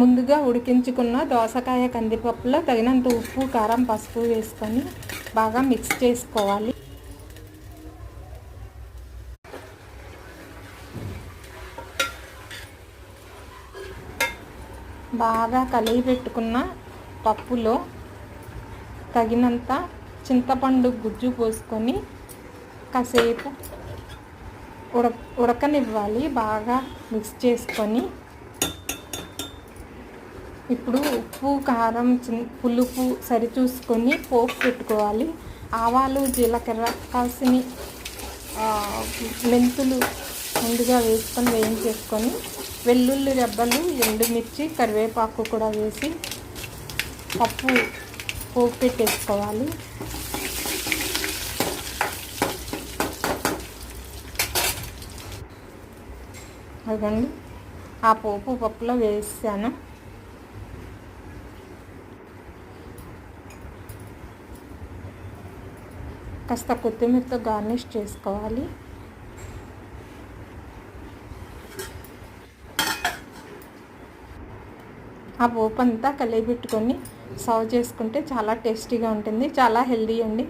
ముందుగా ఉడికించుకున్న దోసకాయ కందిపప్పులో తగినంత ఉప్పు కారం పసుపు వేసుకొని బాగా మిక్స్ చేసుకోవాలి. బాగా కలిగి పెట్టుకున్న పప్పులో తగినంత చింతపండు గుజ్జు పోసుకొని కాసేపు ఉడ ఉడకనివ్వాలి. బాగా మిక్స్ చేసుకొని ఇప్పుడు ఉప్పు కారం పులుపు సరిచూసుకొని పోపు పెట్టుకోవాలి. ఆవాలు జీలకర్ర కాసిని మెంతులు ముందుగా వేసుకొని వేయించేసుకొని వెల్లుల్లి రెబ్బలు ఎండుమిర్చి కరివేపాకు కూడా వేసి పప్పు పోపు పెట్టేసుకోవాలి. అదండి ఆ పోపు పప్పులో వేసాను. కాస్త కొత్తిమీరతో గార్నిష్ చేసుకోవాలి. ఆ పోపు అంతా కలిపెట్టుకొని సర్వ్ చేసుకుంటే చాలా టేస్టీగా ఉంటుంది చాలా హెల్దీ అండి